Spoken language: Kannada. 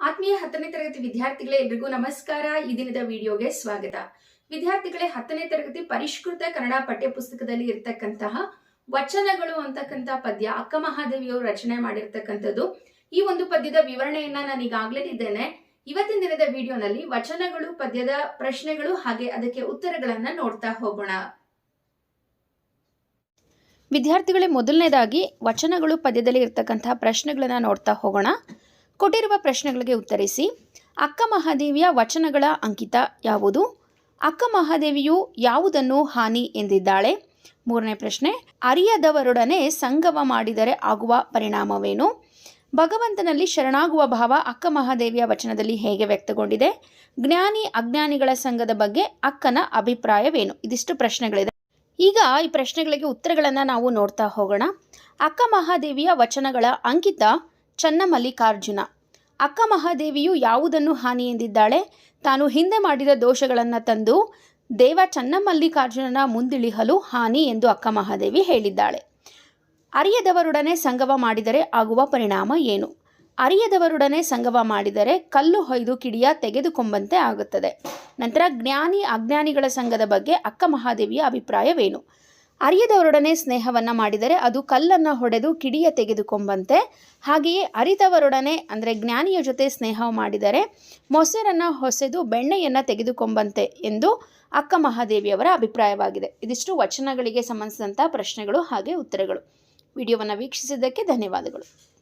ಆತ್ಮೀಯ ಹತ್ತನೇ ತರಗತಿ ವಿದ್ಯಾರ್ಥಿಗಳೇ, ಎಲ್ರಿಗೂ ನಮಸ್ಕಾರ. ಈ ದಿನದ ವಿಡಿಯೋಗೆ ಸ್ವಾಗತ. ವಿದ್ಯಾರ್ಥಿಗಳೇ, ಹತ್ತನೇ ತರಗತಿ ಪರಿಷ್ಕೃತ ಕನ್ನಡ ಪಠ್ಯ ಪುಸ್ತಕದಲ್ಲಿ ಇರ್ತಕ್ಕಂತಹ ವಚನಗಳು ಅಂತಕ್ಕಂಥ ಪದ್ಯ, ಅಕ್ಕ ಮಹಾದೇವಿಯವರು ರಚನೆ ಮಾಡಿರ್ತಕ್ಕಂಥದ್ದು. ಈ ಒಂದು ಪದ್ಯದ ವಿವರಣೆಯನ್ನ ನಾನು ಈಗಾಗಲೇ ಇದ್ದೇನೆ ಇವತ್ತಿನ ದಿನದ ವಿಡಿಯೋನಲ್ಲಿ ವಚನಗಳು, ಪದ್ಯದ ಪ್ರಶ್ನೆಗಳು ಹಾಗೆ ಅದಕ್ಕೆ ಉತ್ತರಗಳನ್ನ ನೋಡ್ತಾ ಹೋಗೋಣ. ವಿದ್ಯಾರ್ಥಿಗಳೇ, ಮೊದಲನೇದಾಗಿ ವಚನಗಳು, ಪದ್ಯದಲ್ಲಿ ಇರ್ತಕ್ಕಂತಹ ಪ್ರಶ್ನೆಗಳನ್ನ ನೋಡ್ತಾ ಹೋಗೋಣ. ಕೊಟ್ಟಿರುವ ಪ್ರಶ್ನೆಗಳಿಗೆ ಉತ್ತರಿಸಿ, ಅಕ್ಕ ಮಹಾದೇವಿಯ ವಚನಗಳ ಅಂಕಿತ ಯಾವುದು? ಅಕ್ಕ ಮಹಾದೇವಿಯು ಯಾವುದನ್ನು ಹಾನಿ ಎಂದಿದ್ದಾಳೆ? ಮೂರನೇ ಪ್ರಶ್ನೆ, ಅರಿಯದವರೊಡನೆ ಸಂಗಮ ಮಾಡಿದರೆ ಆಗುವ ಪರಿಣಾಮವೇನು? ಭಗವಂತನಲ್ಲಿ ಶರಣಾಗುವ ಭಾವ ಅಕ್ಕ ಮಹಾದೇವಿಯ ವಚನದಲ್ಲಿ ಹೇಗೆ ವ್ಯಕ್ತಗೊಂಡಿದೆ? ಜ್ಞಾನಿ ಅಜ್ಞಾನಿಗಳ ಸಂಘದ ಬಗ್ಗೆ ಅಕ್ಕನ ಅಭಿಪ್ರಾಯವೇನು? ಇದಿಷ್ಟು ಪ್ರಶ್ನೆಗಳಿದೆ. ಈಗ ಈ ಪ್ರಶ್ನೆಗಳಿಗೆ ಉತ್ತರಗಳನ್ನು ನಾವು ನೋಡ್ತಾ ಹೋಗೋಣ. ಅಕ್ಕ ಮಹಾದೇವಿಯ ವಚನಗಳ ಅಂಕಿತ ಚನ್ನಮಲ್ಲಿಕಾರ್ಜುನ. ಅಕ್ಕ ಮಹಾದೇವಿಯು ಯಾವುದನ್ನು ಹಾನಿ ಎಂದಿದ್ದಾಳೆ? ತಾನು ಹಿಂದೆ ಮಾಡಿದ ದೋಷಗಳನ್ನು ತಂದು ದೇವ ಚನ್ನಮಲ್ಲಿಕಾರ್ಜುನನ ಮುಂದಿಳಿಹಲು ಹಾನಿ ಎಂದು ಅಕ್ಕ ಮಹಾದೇವಿ ಹೇಳಿದ್ದಾಳೆ. ಅರಿಯದವರೊಡನೆ ಸಂಗವ ಮಾಡಿದರೆ ಆಗುವ ಪರಿಣಾಮ ಏನು? ಅರಿಯದವರೊಡನೆ ಸಂಗವ ಮಾಡಿದರೆ ಕಲ್ಲು ಹೊಯ್ದು ಕಿಡಿಯ ತೆಗೆದುಕೊಂಬಂತೆ ಆಗುತ್ತದೆ. ನಂತರ ಜ್ಞಾನಿ ಅಜ್ಞಾನಿಗಳ ಸಂಘದ ಬಗ್ಗೆ ಅಕ್ಕ ಮಹಾದೇವಿಯ ಅಭಿಪ್ರಾಯವೇನು? ಅರಿಯದವರೊಡನೆ ಸ್ನೇಹವನ್ನು ಮಾಡಿದರೆ ಅದು ಕಲ್ಲನ್ನು ಹೊಡೆದು ಕಿಡಿಯ ತೆಗೆದುಕೊಂಬಂತೆ. ಹಾಗೆಯೇ ಅರಿತವರೊಡನೆ, ಅಂದರೆ ಜ್ಞಾನಿಯ ಜೊತೆ ಸ್ನೇಹ ಮಾಡಿದರೆ ಮೊಸರನ್ನು ಹೊಸೆದು ಬೆಣ್ಣೆಯನ್ನು ತೆಗೆದುಕೊಂಬಂತೆ ಎಂದು ಅಕ್ಕ ಮಹಾದೇವಿಯವರ ಅಭಿಪ್ರಾಯವಾಗಿದೆ. ಇದಿಷ್ಟು ವಚನಗಳಿಗೆ ಸಂಬಂಧಿಸಿದಂಥ ಪ್ರಶ್ನೆಗಳು ಹಾಗೆ ಉತ್ತರಗಳು. ವಿಡಿಯೋವನ್ನು ವೀಕ್ಷಿಸಿದ್ದಕ್ಕೆ ಧನ್ಯವಾದಗಳು.